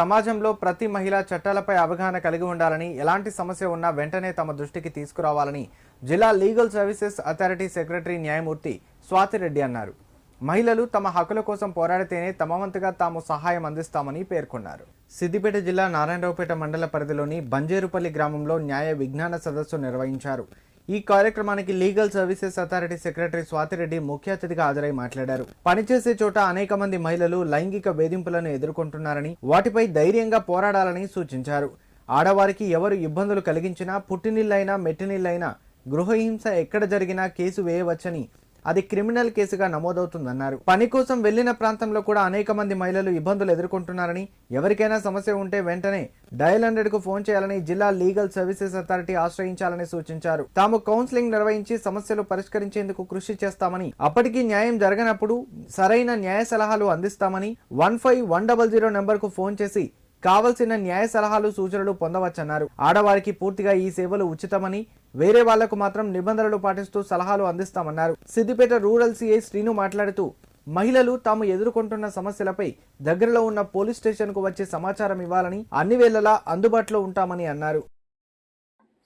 సమాజంలో ప్రతి మహిళ చట్టాలపై అవగాహన కలిగి ఉండాలని ఎలాంటి సమస్య ఉన్నా వెంటనే తమ దృష్టికి తీసుకురావాలని జిల్లా లీగల్ సర్వీసెస్ అథారిటీ సెక్రటరీ న్యాయమూర్తి స్వాతిరెడ్డి అన్నారు. మహిళలు తమ హక్కుల కోసం పోరాడితేనే తమ వంతుగా తాము సహాయం అందిస్తామని పేర్కొన్నారు. సిద్దిపేట జిల్లా నారాయణరావుపేట మండల పరిధిలోని బంజేరుపల్లి గ్రామంలో న్యాయ విజ్ఞాన సదస్సు నిర్వహించారు. ఈ కార్యక్రమానికి legal services authority secretary Swathi Reddy ముఖ్య అతిథిగా హాజరై మాట్లాడారు. పనిచేసే చోట అనేక మంది మహిళలు లైంగిక వేధింపులను ఎదుర్కొంటున్నారని వాటిపై ధైర్యంగా పోరాడాలని సూచించారు. ఆడవారికి ఎవరు ఇబ్బందులు కలిగించినా పుట్టినిల్లైనా మెట్టినిల్లైనా గృహహింస ఎక్కడ జరిగినా కేసు వేయవచ్చని అది క్రిమినల్ కేసుగా నమోదవుతుందన్నారు. పని కోసం వెళ్ళిన ప్రాంతంలో కూడా అనేక మంది మహిళలు ఇబ్బందులు ఎదుర్కొంటున్నారని ఎవరికైనా సమస్య ఉంటే వెంటనే డయల్ హండ్రెడ్కు ఫోన్ చేయాలని జిల్లా లీగల్ సర్వీసెస్ అథారిటీ ఆశ్రయించాలని సూచించారు. తాము కౌన్సిలింగ్ నిర్వహించి సమస్యలు పరిష్కరించేందుకు కృషి చేస్తామని అప్పటికీ న్యాయం జరగనప్పుడు సరైన న్యాయ సలహాలు అందిస్తామని one five one double zero నెంబర్కు ఫోన్ చేసి కావలసిన న్యాయ సలహాలు సూచనలు పొందవచ్చన్నారు. ఆడవారికి పూర్తిగా ఈ సేవలు ఉచితమని వేరే వాళ్ళకు మాత్రం నిబంధనలు పాటిస్తూ సలహాలు అందిస్తామన్నారు. సిద్దిపేట రూరల్ సిఐ శ్రీను మాట్లాడుతూ మహిళలు తాము ఎదుర్కొంటున్న సమస్యలపై దగ్గరలో ఉన్న పోలీస్ స్టేషన్కు వచ్చే సమాచారం ఇవ్వాలని అన్ని వేళలా అందుబాటులో ఉంటామని అన్నారు.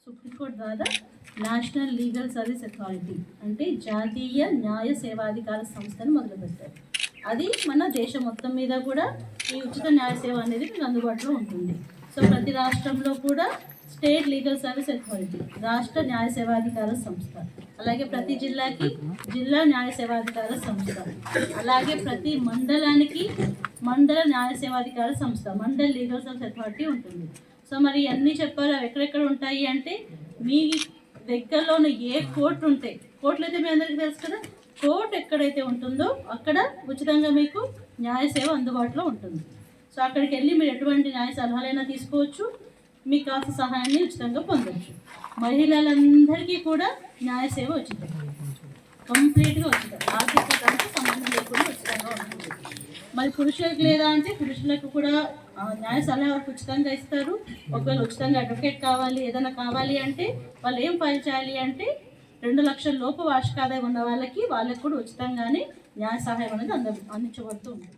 సుప్రీంకోర్టు ద్వారా నేషనల్ లీగల్ సర్వీస్ అథారిటీ అంటే జాతీయ న్యాయ సేవాధికార సంస్థను మొదలుపెట్టారు. అది మన దేశం మొత్తం మీద కూడా ఈ ఉచిత న్యాయ సేవ అనేది మీకు అందుబాటులో ఉంటుంది. సో ప్రతి రాష్ట్రంలో కూడా స్టేట్ లీగల్ సర్వీస్ అథారిటీ రాష్ట్ర న్యాయ సేవాధికార సంస్థ అలాగే ప్రతి జిల్లాకి జిల్లా న్యాయ సేవాధికార సంస్థ అలాగే ప్రతి మండలానికి మండల న్యాయ సేవాధికార సంస్థ మండల్ లీగల్ సర్వీస్ అథారిటీ ఉంటుంది. సో మరి అన్నీ చెప్పారు అవి ఎక్కడెక్కడ ఉంటాయి అంటే మీ దగ్గరలో ఉన్న ఏ కోర్టు ఉంటాయి కోర్టులు అయితే మీ అందరికీ తెలుసు కదా? ఎక్కడైతే ఉంటుందో అక్కడ ఉచితంగా మీకు న్యాయ సేవ అందుబాటులో ఉంటుంది. సో అక్కడికి వెళ్ళి మీరు ఎటువంటి న్యాయ సలహాలైనా తీసుకోవచ్చు. మీకు కాస్త సహాయాన్ని ఉచితంగా పొందవచ్చు మహిళలందరికీ కూడా న్యాయ సేవ ఉచితం. కంప్లీట్గా ఉచితం. ఆర్థిక సంబంధం లేకుండా ఉచితంగా ఉంటుంది. మరి పురుషులకు లేదా అంటే పురుషులకు కూడా న్యాయ సలహా ఉచితంగా ఇస్తారు. ఒకవేళ ఉచితంగా అడ్వకేట్ కావాలి ఏదైనా కావాలి అంటే వాళ్ళు ఏం ఫైల్ చేయాలి అంటే రెండు లక్షల లోపు వార్షిక ఆదాయం ఉన్న వాళ్ళకి వాళ్ళకి కూడా ఉచితంగానే న్యాయ సహాయం అనేది అంద అందించబడుతూ ఉంటుంది.